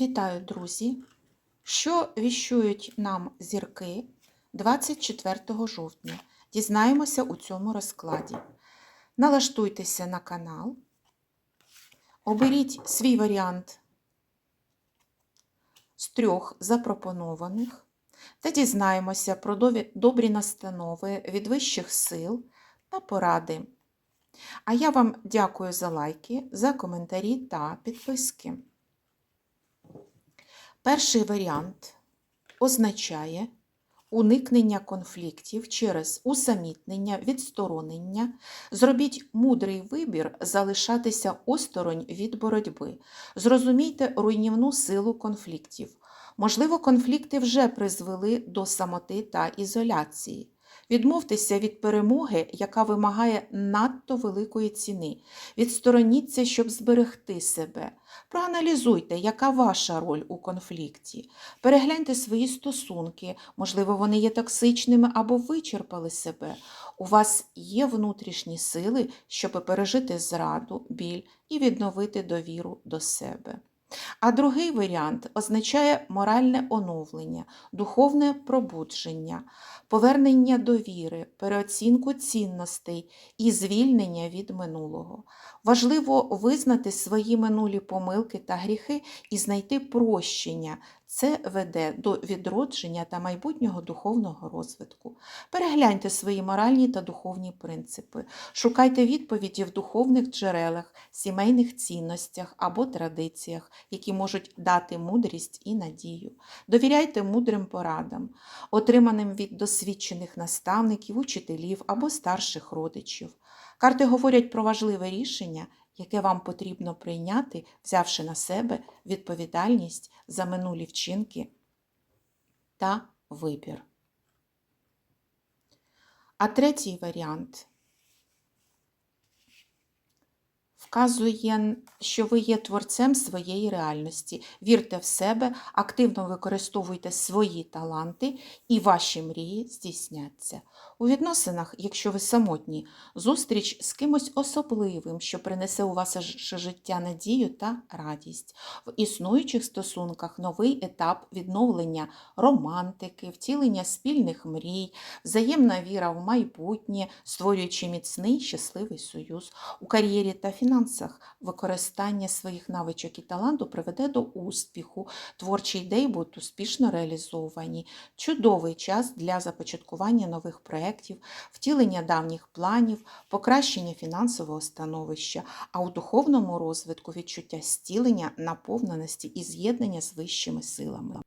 Вітаю, друзі! Що віщують нам зірки 24 жовтня? Дізнаємося у цьому розкладі. Налаштуйтеся на канал, оберіть свій варіант з трьох запропонованих та дізнаємося про добрі настанови від вищих сил та поради. А я вам дякую за лайки, за коментарі та підписки. Перший варіант означає уникнення конфліктів через усамітнення, відсторонення. Зробіть мудрий вибір залишатися осторонь від боротьби. Зрозумійте руйнівну силу конфліктів. Можливо, конфлікти вже призвели до самоти та ізоляції. Відмовтеся від перемоги, яка вимагає надто великої ціни. Відстороніться, щоб зберегти себе. Проаналізуйте, яка ваша роль у конфлікті. Перегляньте свої стосунки, можливо, вони є токсичними або вичерпали себе. У вас є внутрішні сили, щоб пережити зраду, біль і відновити довіру до себе. А другий варіант означає моральне оновлення, духовне пробудження, повернення довіри, переоцінку цінностей і звільнення від минулого. Важливо визнати свої минулі помилки та гріхи і знайти прощення. Це веде до відродження та майбутнього духовного розвитку. Перегляньте свої моральні та духовні принципи, шукайте відповіді в духовних джерелах, сімейних цінностях або традиціях, які можуть дати мудрість і надію. Довіряйте мудрим порадам, отриманим від досвідчених наставників, учителів або старших родичів. Карти говорять про важливе рішення, яке вам потрібно прийняти, взявши на себе відповідальність за минулі вчинки та вибір. А третій варіант вказує, що ви є творцем своєї реальності. Вірте в себе, активно використовуйте свої таланти, і ваші мрії здійсняться. У відносинах, якщо ви самотні, зустріч з кимось особливим, що принесе у ваше життя надію та радість. В існуючих стосунках новий етап відновлення романтики, втілення спільних мрій, взаємна віра в майбутнє, створюючи міцний щасливий союз. У кар'єрі та фінансах використання своїх навичок і таланту приведе до успіху, творчі ідеї будуть успішно реалізовані. Чудовий час для започаткування нових проєктів, втілення давніх планів, покращення фінансового становища, а у духовному розвитку відчуття стілення, наповненості і з'єднання з вищими силами.